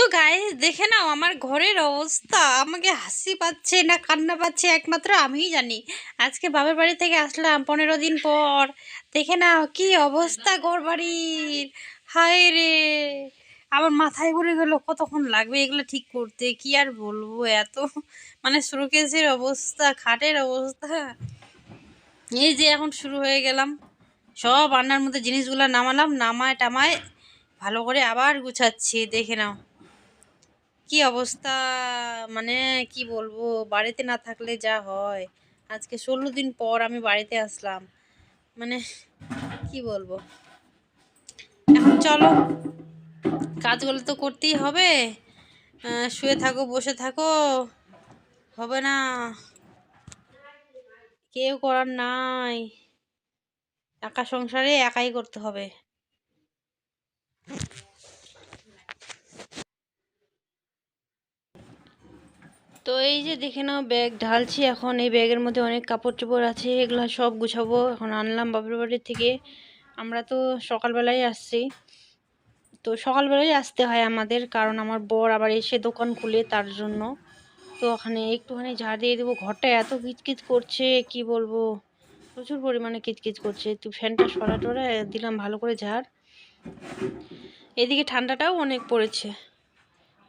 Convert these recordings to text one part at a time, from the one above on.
তো গায়ে দেখে নাও আমার ঘরের অবস্থা। আমাকে হাসি পাচ্ছে না কান্না পাচ্ছে একমাত্র আমিই জানি। আজকে বাবার বাড়ি থেকে আসলাম পনেরো দিন পর। দেখে নাও কি অবস্থা ঘর বাড়ির। হায় রে। আবার মাথায় ঘুরে গেলো, কতক্ষণ লাগবে এগুলো ঠিক করতে? কি আর বলব? এত মানে শোকেসের অবস্থা, খাটের অবস্থা। এই যে এখন শুরু হয়ে গেলাম। সব রান্নার মধ্যে জিনিসগুলো নামালাম নামায় টামায় ভালো করে আবার গুছাচ্ছি, দেখে নাও। কি অবস্থা? মানে কি বলব? বাড়িতে না থাকলে যা হয়। আজকে ষোলো দিন পর আমি বাড়িতে আসলাম। মানে কি বলব? এখন চলো, কাজগুলো তো করতেই হবে। শুয়ে থাকো, বসে থাকো। হবে না। কেউ করার নাই। একা সংসারে একাই করতে হবে। তো এই যে দেখে নাও, ব্যাগ ঢালছি এখন। এই ব্যাগের মধ্যে অনেক কাপড় চোপড় আছে, এগুলো সব গুছাবো। এখন আনলাম বাপের বাড়ির থেকে। আমরা তো সকালবেলায় আসছি। তো সকালবেলায় আসতে হয় আমাদের, কারণ আমার বর আবার এসে দোকান খুলে তার জন্য। তো ওখানে একটুখানি ঝাড় দিয়ে দেবো। ঘরটা এত কিচকিচ করছে, কি বলব? প্রচুর পরিমাণে কিচকিচ করছে। একটু ফ্যানটা সরা টরা দিলাম ভালো করে ঝাড়। এদিকে ঠান্ডাটাও অনেক পড়েছে।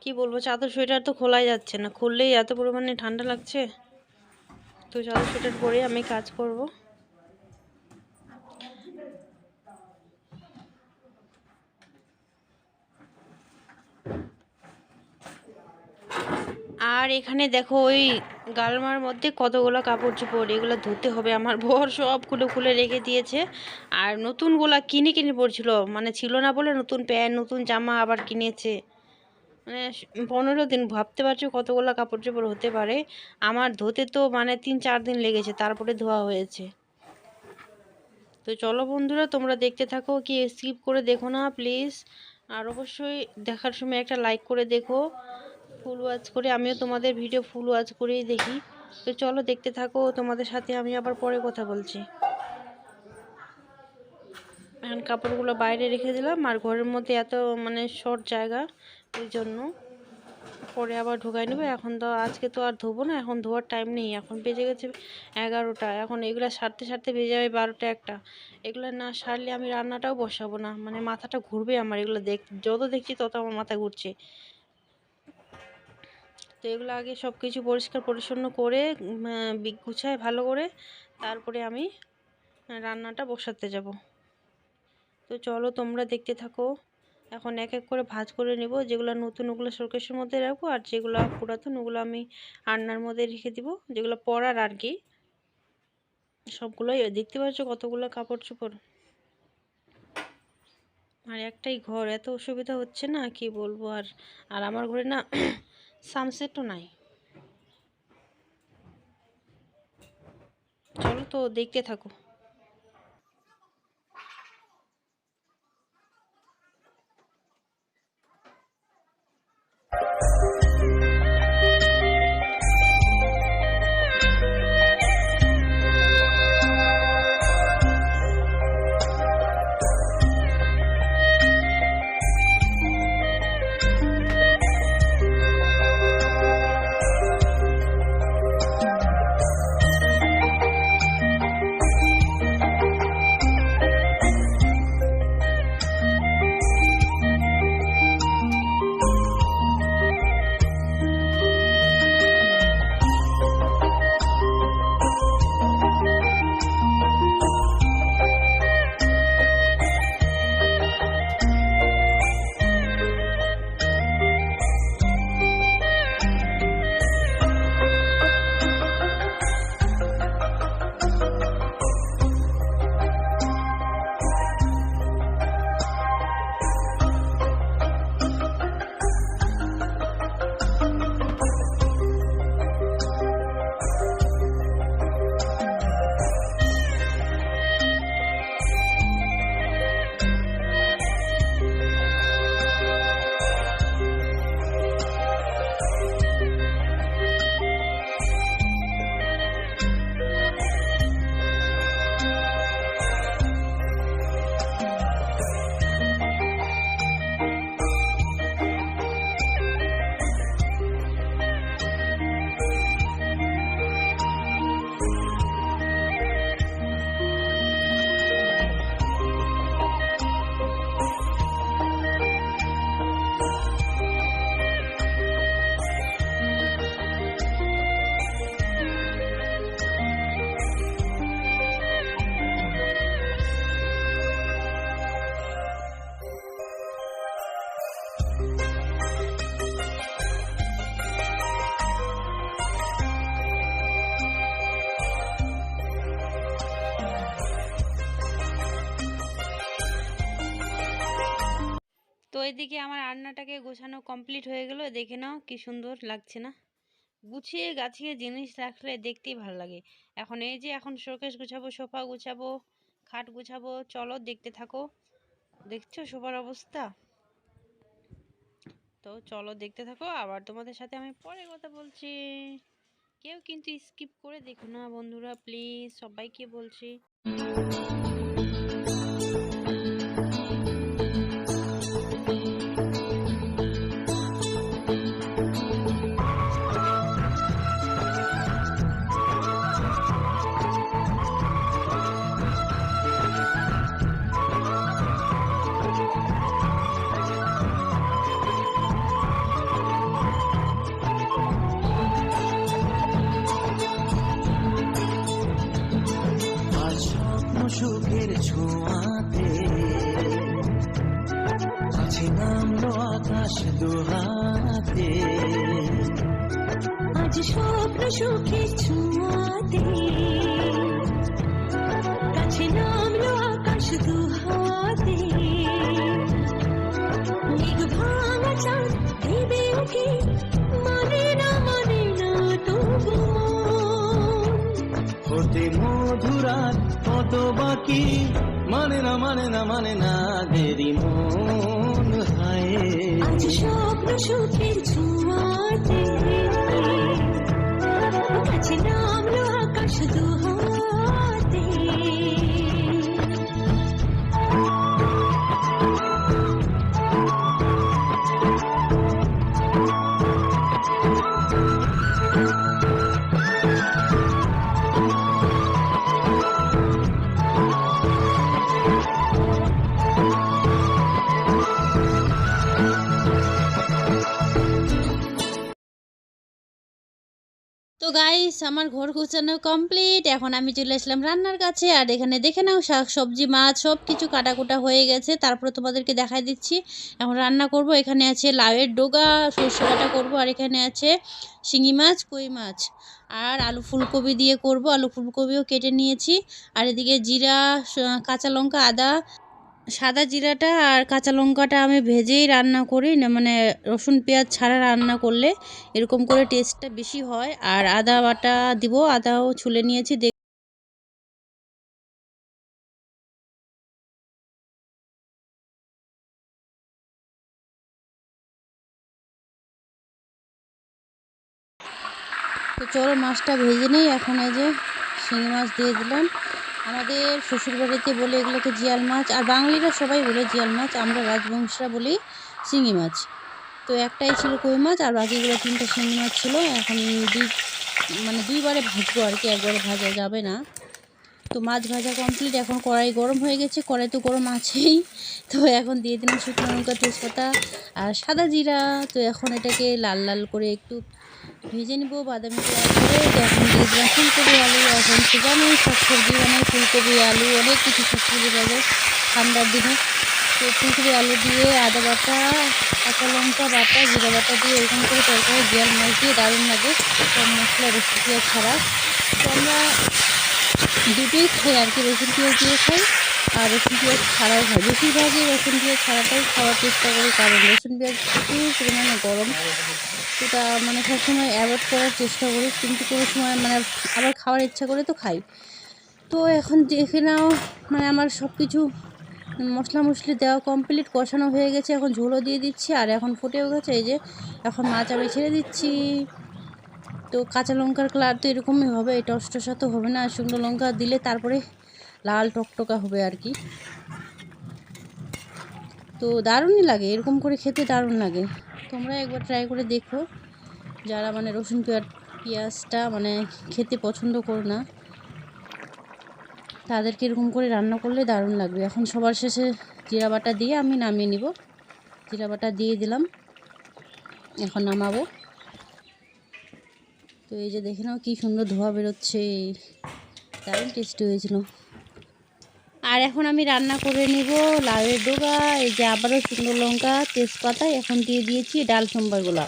কি বলব, চাদর সোয়েটার তো খোলাই যাচ্ছে না। খুললেই এত পরিমাণে ঠান্ডা লাগছে। তো চাদর সোয়েটার পরে আমি কাজ করব। আর এখানে দেখো, ওই গালমার মধ্যে কতগুলো কাপড় চোপড়, এগুলো ধুতে হবে। আমার বর সব খুলে খুলে রেখে দিয়েছে। আর নতুনগুলা কিনে কিনে পড়ছিল। মানে ছিল না বলে নতুন প্যান্ট, নতুন জামা আবার কিনেছে। মানে পনেরো দিন, ভাবতে পারছ কতগুলো কাপড় চোপড় হতে পারে। আমার ধোতে তো মানে তিন চার দিন লেগেছে, তারপরে ধোয়া হয়েছে। তো চলো বন্ধুরা, তোমরা দেখতে থাকো, কি স্কিপ করে দেখো না প্লিজ আর অবশ্যই দেখার সময় একটা লাইক করে দেখো ফুল ওয়াচ করে। আমিও তোমাদের ভিডিও ফুল ওয়াচ করেই দেখি। তো চলো দেখতে থাকো, তোমাদের সাথে আমি আবার পরে কথা বলছি। এখন কাপড়গুলো বাইরে রেখে দিলাম, আর ঘরের মধ্যে এত মানে শর্ট জায়গা ওই জন্য। পরে আবার ঢুকাই নেব। এখন তো আজকে তো আর ধোবো না, এখন ধোয়ার টাইম নেই। এখন বেজে গেছে এগারোটা। এখন এগুলো সারতে সারতে বেজে যাবে বারোটা একটা। এগুলো না সারলে আমি রান্নাটাও বসাবো না। মানে মাথাটা ঘুরবে আমার এগুলো দেখ, যত দেখছি তত আমার মাথা ঘুরছে। তো এগুলো আগে সব কিছু পরিষ্কার পরিচ্ছন্ন করে গুছায় ভালো করে তারপরে আমি রান্নাটা বসাতে যাব। তো চলো তোমরা দেখতে থাকো। এখন এক এক করে ভাজ করে নেব। যেগুলো নতুন ওগুলো শোকেসের মধ্যে রাখব আর যেগুলো পুরাতন ওগুলো আমি রান্নার মধ্যে রেখে দিব। যেগুলো পরার আর কি। সবগুলোই দেখতে পাচ্ছ কতগুলো কাপড় চোপড় আর একটাই ঘর, এত অসুবিধা হচ্ছে না? কি বলব আর আর আমার ঘরে না সানসেটও নাই। চলো তো দেখতে থাকো। এদিকে আমার রান্নাটাকে গোছানো কমপ্লিট হয়ে গেল। দেখে নাও কি সুন্দর লাগছে না। গুছিয়ে গাছিয়ে জিনিস রাখলে দেখতেই ভালো লাগে। এখন এই যে এখন শোকেস গুছাবো সোফা গুছাবো, খাট গুছাবো, চলো দেখতে থাকো। দেখছ সোফার অবস্থা? তো চলো দেখতে থাকো। আবার তোমাদের সাথে আমি পরে কথা বলছি। কেউ কিন্তু স্কিপ করে দেখো না বন্ধুরা প্লিজ সবাইকে বলছি। সুখে ছোঁয়াতে কাছে নামলো আকাশ দুহাতে। মেঘ ভাঙা চাঁদ ভেবে ওঠে মানে না মানে না তবু হতে মধুরাত কত বাকি মানে না মানে না মানে না দেরি মন হায়। আজ স্বপ্ন সুখের ছোঁয়াতে কাছে তো গাইস আমার ঘর গোছানো কমপ্লিট এখন আমি চলে আসলাম রান্নার কাছে, আর এখানে দেখে নাও, শাক, সবজি, মাছ সব কিছু কাটাকুটা হয়ে গেছে। তারপরে তোমাদেরকে দেখাই দিচ্ছি। এখন রান্না করব, এখানে আছে লাউয়ের ডোগা, সর্ষে বাটা করব, আর এখানে আছে শিঙি মাছ, কই মাছ। আর আলু ফুলকপি দিয়ে করব, আলু ফুলকপিও কেটে নিয়েছি। আর এদিকে জিরা কাঁচা লঙ্কা, আদা সাদা জিরাটা আর কাঁচা লঙ্কাটা আমি ভেজেই রান্না করি, না মানে রসুন, পেঁয়াজ ছাড়া রান্না করলে এরকম করে টেস্টটা বেশি হয়। আর আদা বাটা দিব, আদাও ছুলে নিয়েছি তো চলো মাছটা ভেজে নিই, এখন এই যে শিঙি মাছ দিয়ে দিলাম। আমাদের শ্বশুরবাড়িতে বলে এগুলোকে জিয়াল মাছ, আর বাঙালিরা সবাই বলে জিয়াল মাছ, আমরা রাজবংশীরা বলি শিঙি মাছ। তো একটাই ছিল কই মাছ, আর বাকিগুলো তিনটা শিঙি মাছ ছিল। এখন দুই মানে দুইবারে ভাজবো আর কি, একবারে ভাজা যাবে না। তো মাছ ভাজা কমপ্লিট এখন কড়াই গরম হয়ে গেছে, কড়াই তো গরম আছেই। তো এখন দিয়ে দিলাম শুকনো লঙ্কা, তেজপাতা আর সাদা জিরা। তো এখন এটাকে লাল লাল করে একটু ভেজে নিব, বাদামি দিয়ে ফুলকপি, আলু এখন তো জানোই শাক সবজি বানাই, ফুলকপি, আলু, অনেক কিছু সবজি বাজে ঠান্ডার দিনে। তো ফুলকপি, আলু দিয়ে আদা বাটা, কাঁচা লঙ্কা বাটা, জিরা বাটা দিয়ে এরকম করে তরকারি জিয়াল মাছ দিয়ে দারুণ লাগে। সব মশলা রসুন পেঁয়াজ ছাড়া। তো আমরা দুটোই খাই আর কি, রসুন, পেঁয়াজ দিয়ে খাই। আর রসুন পেঁয়াজ ছাড়াও হয়। বেশিরভাগই রসুন পেঁয়াজ ছাড়াটাই খাওয়ার চেষ্টা করি, কারণ রসুন পেঁয়াজ প্রচুর পরিমাণে গরম। সেটা মানে সবসময় অ্যাভয়েড করার চেষ্টা করি, কিন্তু কোনো সময় মানে আবার খাওয়ার ইচ্ছা করে তো খাই। তো এখন দেখে নাও মানে আমার সব কিছু মশলা মশলি দেওয়া কমপ্লিট কষানো হয়ে গেছে। এখন ঝোলও দিয়ে দিচ্ছি, আর এখন ফুটেও গেছে, এই যে এখন মাছ আমি ছেড়ে দিচ্ছি। তো কাঁচা লঙ্কার কালার তো এরকমই হবে এটা অষ্টসা তো হবে না, শুকনো লঙ্কা দিলে তারপরে লাল টকটকা হবে আর কি। তো দারুণই লাগে, এরকম করে খেতে দারুণ লাগে। তোমরা একবার ট্রাই করে দেখো, যারা মানে রসুন পেঁয়াজ, পেঁয়াজটা মানে খেতে পছন্দ করো না, তাদেরকে এরকম করে রান্না করলে দারুণ লাগবে। এখন সবার শেষে জিরা বাটা দিয়ে আমি নামিয়ে নিব। জিরা বাটা দিয়ে দিলাম, এখন নামাবো। তো এই যে দেখে নাও কী সুন্দর ধোয়া বেরোচ্ছে, দারুণ টেস্টি হয়েছিল। আর এখন আমি রান্না করে নিব লাউয়ের ডোগা, এই যে আবারও শুকনো লঙ্কা, তেজপাতা, এখন দিয়ে দিয়েছি ডাল সম্বারগুলা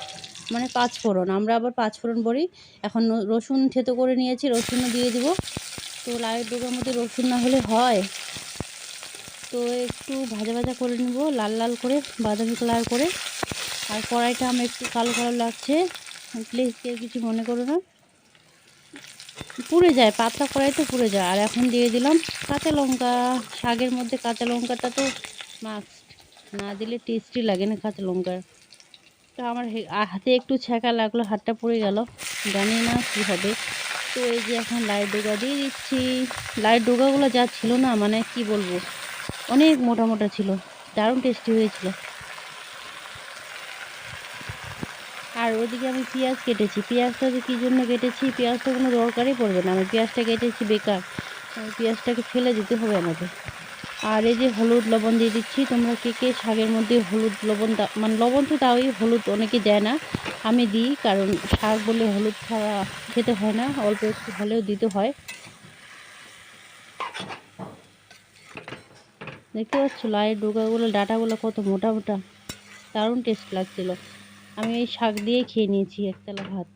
মানে পাঁচ ফোড়ন আমরা আবার পাঁচ ফোড়ন বলি এখন রসুন থেতো করে নিয়েছি, রসুনও দিয়ে দিব। তো লাউয়ের ডোগার মধ্যে রসুন না হলে হয়। তো একটু ভাজা ভাজা করে নেব, লাল লাল করে, বাদামি কালার করে। আর কড়াইটা আমার একটু কালো কালো লাগছে প্লিজ কেউ কিছু মনে করো না। পুড়ে যায়, পাতলা কড়াইতে পুড়ে যায়। আর এখন দিয়ে দিলাম কাঁচা লঙ্কা। শাকের মধ্যে কাঁচা লঙ্কাটা তো মাস্ট না দিলে টেস্টি লাগে না কাঁচা লঙ্কার। তো আমার হাতে একটু ছ্যাঁকা লাগল, হাতটা পুড়ে গেল। জানি না কী হবে। তো এই যে এখন লাইট ডোগা দিয়ে দিচ্ছি। লাইট ডোগাগুলো যা ছিল না মানে কি বলব, অনেক মোটা মোটা ছিল, দারুণ টেস্টি হয়েছিল। আর ওদিকে আমি পেঁয়াজ কেটেছি। পেঁয়াজটা যে কী জন্য কেটেছি, পেঁয়াজটা কোনো দরকারই পড়বে না। আমি পেঁয়াজটা কেটেছি বেকার। পেঁয়াজটাকে ফেলে দিতে হবে আমাকে। আর এই যে হলুদ লবণ দিয়ে দিচ্ছি, তোমরা কে কে শাকের মধ্যে হলুদ লবণ মানে লবণ তো তাওই হলুদ অনেকে দেয় না। আমি দিই, কারণ শাক বলে হলুদ ছাড়া খেতে হয় না, অল্প একটু হলেও দিতে হয়। দেখতে পাচ্ছ, লাইয়ের ডোকাগুলো, ডাটাগুলো কত মোটা মোটা। দারুণ টেস্ট লাগছিল। আমি এই শাক দিয়ে খেয়ে নিয়েছি একতলা ভাত।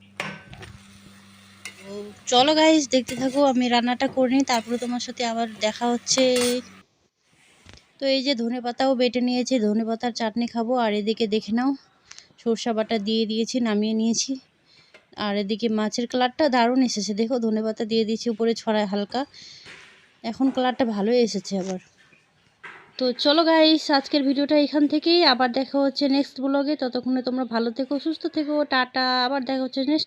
চলো গাইস দেখতে থাকো, আমি রান্নাটা করে নিই, তারপরে তোমার সাথে আবার দেখা হচ্ছে। তো এই যে ধনে পাতাও বেটে নিয়েছি, ধনে পাতার চাটনি খাব, আর এদিকে দেখে নাও, সর্ষা বাটা দিয়ে দিয়েছি, নামিয়ে নিয়েছি। আর এদিকে মাছের কালারটা দারুণ এসেছে, দেখো ধনে পাতা দিয়ে দিয়েছি, উপরে ছড়ায় হালকা। এখন কালারটা ভালোই এসেছে আবার। তো চলো গাইস আজকের ভিডিওটা এখান থেকেই। আবার দেখা হচ্ছে নেক্সট ব্লগে ততক্ষণে তোমরা ভালো থেকো, সুস্থ থেকো। টাটা। আবার দেখা হচ্ছে নেক্সট